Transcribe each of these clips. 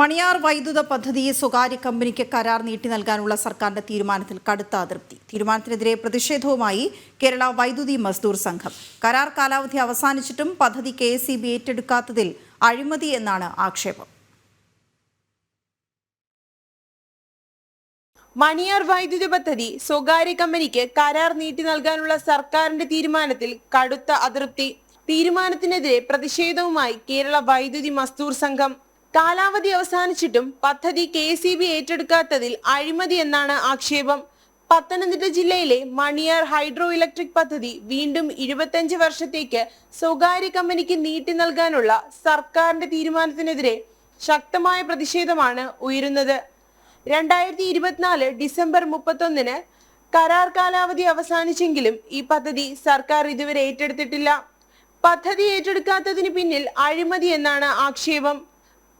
മണിയാർ വൈദ്യുത പദ്ധതി സ്വകാര്യ കമ്പനിക്ക് കരാർ നീട്ടി നൽകാനുള്ള സർക്കാരിന്റെ തീരുമാനത്തിൽ കടുത്ത അതൃപ്തി. തീരുമാനത്തിനെതിരെ പ്രതിഷേധവുമായി കേരള വൈദ്യുതി മസ്ദൂർ സംഘം. കരാർ കാലാവധി അവസാനിച്ചിട്ടും പദ്ധതി കെ എസ് ഏറ്റെടുക്കാത്തതിൽ അഴിമതി എന്നാണ് ആക്ഷേപം. മണിയാർ വൈദ്യുതി പദ്ധതി സ്വകാര്യ കമ്പനിക്ക് കരാർ നീട്ടി നൽകാനുള്ള സർക്കാരിന്റെ തീരുമാനത്തിൽ കടുത്ത അതൃപ്തി. തീരുമാനത്തിനെതിരെ പ്രതിഷേധവുമായി കേരള വൈദ്യുതി മസ്ദൂർ സംഘം. കാലാവധി അവസാനിച്ചിട്ടും പദ്ധതി കെ സി ബി ഏറ്റെടുക്കാത്തതിൽ അഴിമതി എന്നാണ് ആക്ഷേപം. പത്തനംതിട്ട ജില്ലയിലെ മണിയാർ ഹൈഡ്രോ ഇലക്ട്രിക് പദ്ധതി വീണ്ടും ഇരുപത്തഞ്ച് വർഷത്തേക്ക് സ്വകാര്യ കമ്പനിക്ക് നീട്ടി നൽകാനുള്ള സർക്കാരിന്റെ തീരുമാനത്തിനെതിരെ ശക്തമായ പ്രതിഷേധമാണ് ഉയരുന്നത്. രണ്ടായിരത്തി ഇരുപത്തിനാല് ഡിസംബർ മുപ്പത്തൊന്നിന് കരാർ കാലാവധി അവസാനിച്ചെങ്കിലും ഈ പദ്ധതി സർക്കാർ ഇതുവരെ ഏറ്റെടുത്തിട്ടില്ല. പദ്ധതി ഏറ്റെടുക്കാത്തതിന് പിന്നിൽ അഴിമതി എന്നാണ് ആക്ഷേപം.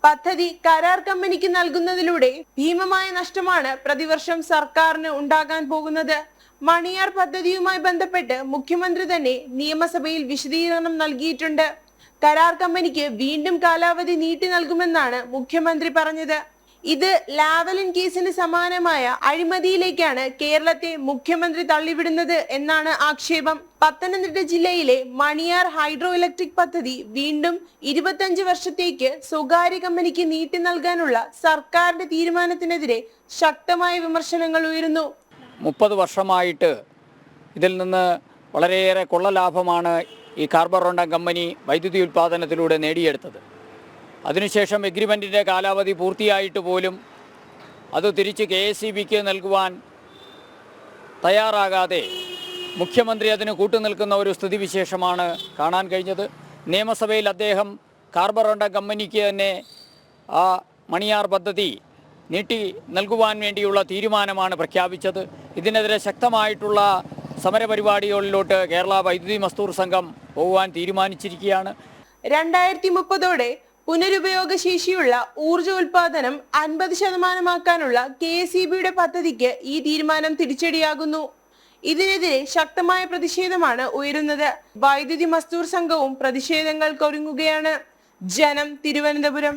പദ്ധതി കരാർ കമ്പനിക്ക് നൽകുന്നതിലൂടെ ഭീമമായ നഷ്ടമാണ് പ്രതിവർഷം സർക്കാരിന് ഉണ്ടാകാൻ പോകുന്നത്. മണിയാർ പദ്ധതിയുമായി ബന്ധപ്പെട്ട് മുഖ്യമന്ത്രി തന്നെ നിയമസഭയിൽ വിശദീകരണം നൽകിയിട്ടുണ്ട്. കരാർ കമ്പനിക്ക് വീണ്ടും കാലാവധി നീട്ടി നൽകുമെന്നാണ് മുഖ്യമന്ത്രി പറഞ്ഞത്. ഇത് ലാവലിൻ കേസിന് സമാനമായ അഴിമതിയിലേക്കാണ് കേരളത്തെ മുഖ്യമന്ത്രി തള്ളിവിടുന്നത് എന്നാണ് ആക്ഷേപം. പത്തനംതിട്ട ജില്ലയിലെ മണിയാർ ഹൈഡ്രോ ഇലക്ട്രിക് പദ്ധതി വീണ്ടും ഇരുപത്തഞ്ച് വർഷത്തേക്ക് സ്വകാര്യ കമ്പനിക്ക് നീട്ടി നൽകാനുള്ള സർക്കാരിന്റെ തീരുമാനത്തിനെതിരെ ശക്തമായ വിമർശനങ്ങൾ ഉയരുന്നു. മുപ്പത് വർഷമായിട്ട് ഇതിൽ നിന്ന് വളരെയേറെ കൊള്ള ലാഭമാണ് ഈ കാർബറോണ്ട കമ്പനി വൈദ്യുതി ഉൽപ്പാദനത്തിലൂടെ നേടിയെടുത്തത്. അതിനുശേഷം എഗ്രിമെന്റിന്റെ കാലാവധി പൂർത്തിയായിട്ട് പോലും അത് തിരിച്ച് കെ എസ് സി ബിക്ക് നൽകുവാൻ തയ്യാറാകാതെ മുഖ്യമന്ത്രി അതിന് കൂട്ടുനിൽക്കുന്ന ഒരു സ്ഥിതിവിശേഷമാണ് കാണാൻ കഴിഞ്ഞത്. നിയമസഭയിൽ അദ്ദേഹം കാർബറോണ്ട കമ്പനിക്ക് തന്നെ ആ മണിയാർ പദ്ധതി നീട്ടി നൽകുവാൻ വേണ്ടിയുള്ള തീരുമാനമാണ് പ്രഖ്യാപിച്ചത്. ഇതിനെതിരെ ശക്തമായിട്ടുള്ള സമരപരിപാടികളിലോട്ട് കേരള വൈദ്യുതി മസ്തൂർ സംഘം പോകുവാൻ തീരുമാനിച്ചിരിക്കുകയാണ്. രണ്ടായിരത്തി മുപ്പതോടെ പുനരുപയോഗ ശേഷിയുള്ള ഊർജ ഉൽപാദനം അൻപത് ശതമാനമാക്കാനുള്ള കെ എസ് ഇ ബിയുടെ പദ്ധതിക്ക് ഈ തീരുമാനം തിരിച്ചടിയാകുന്നു. ഇതിനെതിരെ ശക്തമായ പ്രതിഷേധമാണ് ഉയരുന്നത്. വൈദ്യുതി മസ്തൂർ സംഘവും പ്രതിഷേധങ്ങൾക്കൊരുങ്ങുകയാണ് ജനം തിരുവനന്തപുരം.